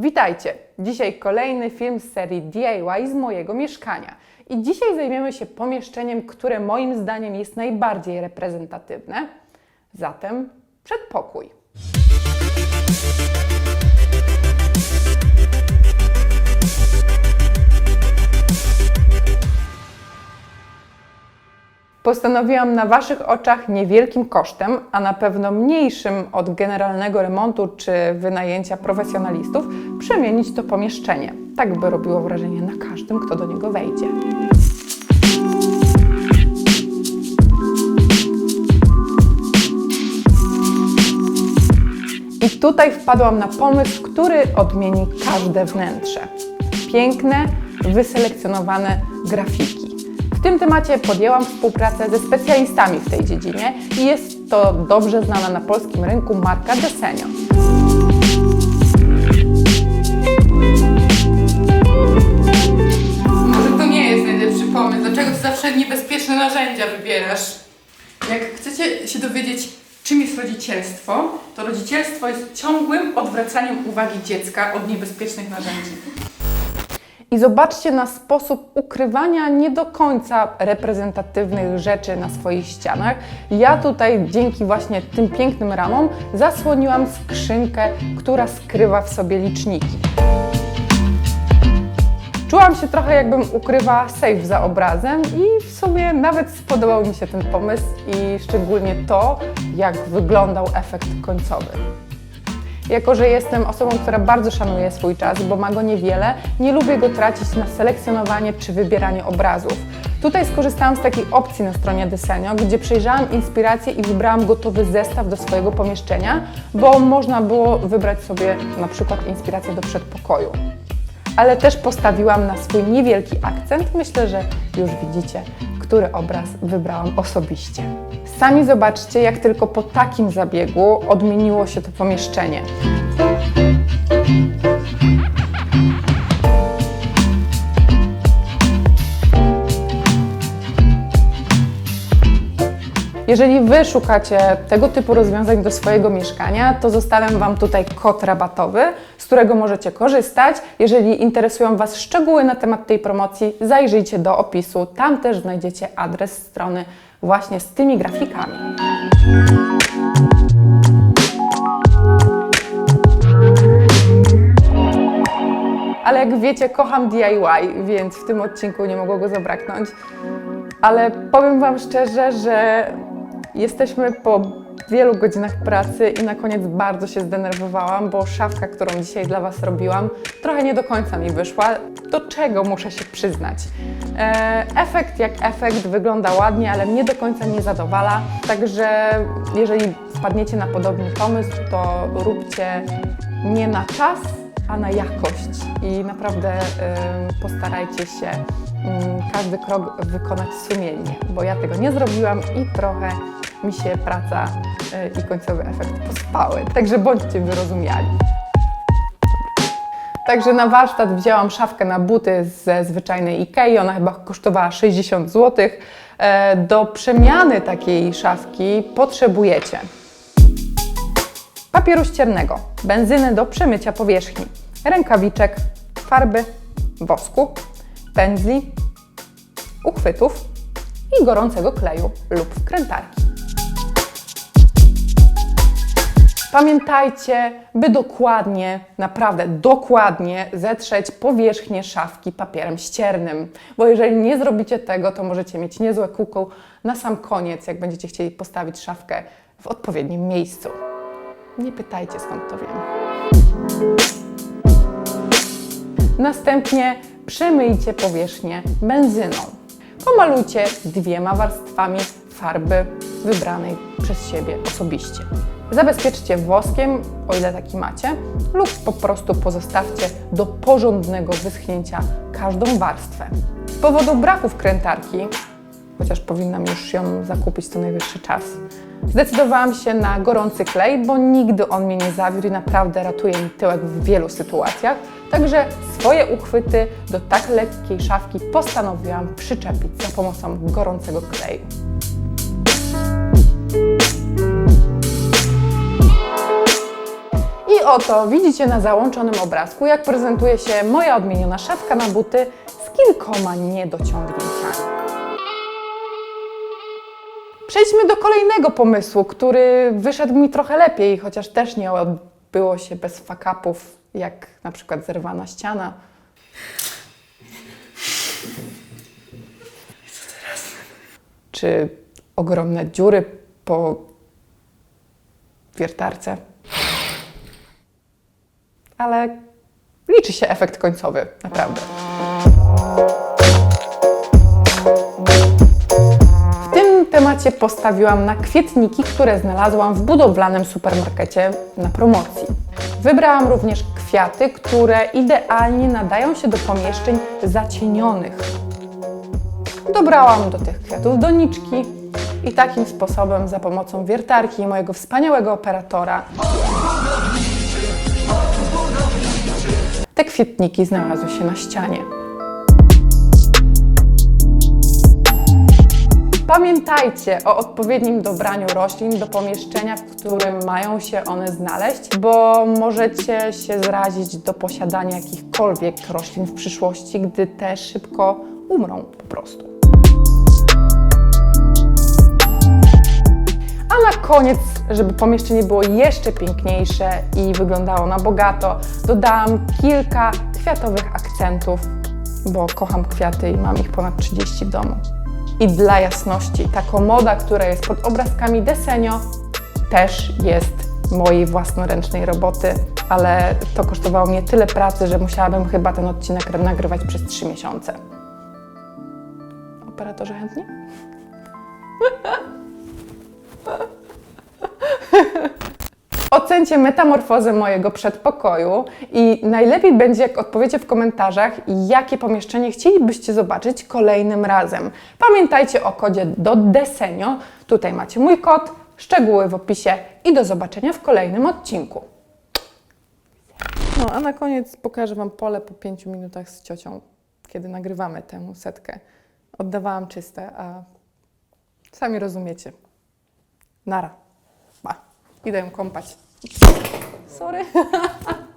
Witajcie! Dzisiaj kolejny film z serii DIY z mojego mieszkania. I dzisiaj zajmiemy się pomieszczeniem, które moim zdaniem jest najbardziej reprezentatywne. Zatem przedpokój. Postanowiłam na Waszych oczach niewielkim kosztem, a na pewno mniejszym od generalnego remontu czy wynajęcia profesjonalistów, przemienić to pomieszczenie, tak by robiło wrażenie na każdym, kto do niego wejdzie. I tutaj wpadłam na pomysł, który odmieni każde wnętrze. Piękne, wyselekcjonowane grafiki. W tym temacie podjęłam współpracę ze specjalistami w tej dziedzinie i jest to dobrze znana na polskim rynku marka Desenio. Może to nie jest najlepszy pomysł. Dlaczego ty zawsze niebezpieczne narzędzia wybierasz? Jak chcecie się dowiedzieć, czym jest rodzicielstwo, to rodzicielstwo jest ciągłym odwracaniem uwagi dziecka od niebezpiecznych narzędzi. I zobaczcie na sposób ukrywania nie do końca reprezentatywnych rzeczy na swoich ścianach. Ja tutaj dzięki właśnie tym pięknym ramom zasłoniłam skrzynkę, która skrywa w sobie liczniki. Czułam się trochę jakbym ukrywała safe za obrazem i w sumie nawet spodobał mi się ten pomysł i szczególnie to, jak wyglądał efekt końcowy. Jako, że jestem osobą, która bardzo szanuje swój czas, bo ma go niewiele, nie lubię go tracić na selekcjonowanie czy wybieranie obrazów. Tutaj skorzystałam z takiej opcji na stronie Desenio, gdzie przejrzałam inspiracje i wybrałam gotowy zestaw do swojego pomieszczenia, bo można było wybrać sobie na przykład inspirację do przedpokoju. Ale też postawiłam na swój niewielki akcent. Myślę, że już widzicie, który obraz wybrałam osobiście. Sami zobaczcie, jak tylko po takim zabiegu odmieniło się to pomieszczenie. Jeżeli Wy szukacie tego typu rozwiązań do swojego mieszkania, to zostawiam Wam tutaj kod rabatowy, którego możecie korzystać. Jeżeli interesują Was szczegóły na temat tej promocji, zajrzyjcie do opisu. Tam też znajdziecie adres strony właśnie z tymi grafikami. Ale jak wiecie, kocham DIY, więc w tym odcinku nie mogło go zabraknąć. Ale powiem Wam szczerze, że jesteśmy po wielu godzinach pracy i na koniec bardzo się zdenerwowałam, bo szafka, którą dzisiaj dla Was robiłam, trochę nie do końca mi wyszła, do czego muszę się przyznać. E, efekt jak efekt wygląda ładnie, ale mnie do końca nie zadowala, także jeżeli wpadniecie na podobny pomysł, to róbcie nie na czas, a na jakość i naprawdę postarajcie się ym, każdy krok wykonać sumiennie, bo ja tego nie zrobiłam i trochę mi się praca y, i końcowy efekt pospały. Także bądźcie wyrozumiali. Także na warsztat wzięłam szafkę na buty ze zwyczajnej Ikei, ona chyba kosztowała 60 zł. E, Do przemiany takiej szafki potrzebujecie papieru ściernego, benzyny do przemycia powierzchni, rękawiczek, farby, wosku, pędzli, uchwytów i gorącego kleju lub wkrętarki. Pamiętajcie, by dokładnie, naprawdę dokładnie zetrzeć powierzchnię szafki papierem ściernym, bo jeżeli nie zrobicie tego, to możecie mieć niezłe kółko na sam koniec, jak będziecie chcieli postawić szafkę w odpowiednim miejscu. Nie pytajcie skąd to wiem. Następnie przemyjcie powierzchnię benzyną. Pomalujcie dwiema warstwami farby wybranej przez siebie osobiście. Zabezpieczcie woskiem, o ile taki macie, lub po prostu pozostawcie do porządnego wyschnięcia każdą warstwę. Z powodu braku wkrętarki chociaż powinnam już ją zakupić, to najwyższy czas. Zdecydowałam się na gorący klej, bo nigdy on mnie nie zawiódł i naprawdę ratuje mi tyłek w wielu sytuacjach. Także swoje uchwyty do tak lekkiej szafki postanowiłam przyczepić za pomocą gorącego kleju. Oto widzicie na załączonym obrazku, jak prezentuje się moja odmieniona szafka na buty z kilkoma niedociągnięciami. Przejdźmy do kolejnego pomysłu, który wyszedł mi trochę lepiej, chociaż też nie odbyło się bez fakapów, jak na przykład zerwana ściana. Czy ogromne dziury po wiertarce. Ale liczy się efekt końcowy, naprawdę. W tym temacie postawiłam na kwietniki, które znalazłam w budowlanym supermarkecie na promocji. Wybrałam również kwiaty, które idealnie nadają się do pomieszczeń zacienionych. Dobrałam do tych kwiatów doniczki i takim sposobem za pomocą wiertarki i mojego wspaniałego operatora te kwietniki znalazły się na ścianie. Pamiętajcie o odpowiednim dobraniu roślin do pomieszczenia, w którym mają się one znaleźć, bo możecie się zrazić do posiadania jakichkolwiek roślin w przyszłości, gdy te szybko umrą po prostu. A na koniec, żeby pomieszczenie było jeszcze piękniejsze i wyglądało na bogato, dodałam kilka kwiatowych akcentów, bo kocham kwiaty i mam ich ponad 30 w domu. I dla jasności, ta komoda, która jest pod obrazkami Desenio, też jest mojej własnoręcznej roboty, ale to kosztowało mnie tyle pracy, że musiałabym chyba ten odcinek nagrywać przez 3 miesiące. Operatorzy chętni? Ocencie metamorfozę mojego przedpokoju i najlepiej będzie, jak odpowiecie w komentarzach, jakie pomieszczenie chcielibyście zobaczyć kolejnym razem. Pamiętajcie o kodzie do Desenio. Tutaj macie mój kod, szczegóły w opisie i do zobaczenia w kolejnym odcinku. No, a na koniec pokażę Wam pole po 5 minutach z ciocią, kiedy nagrywamy tę setkę. Oddawałam czyste, a sami rozumiecie. Nara. Ba. Idę kąpać. Sorry.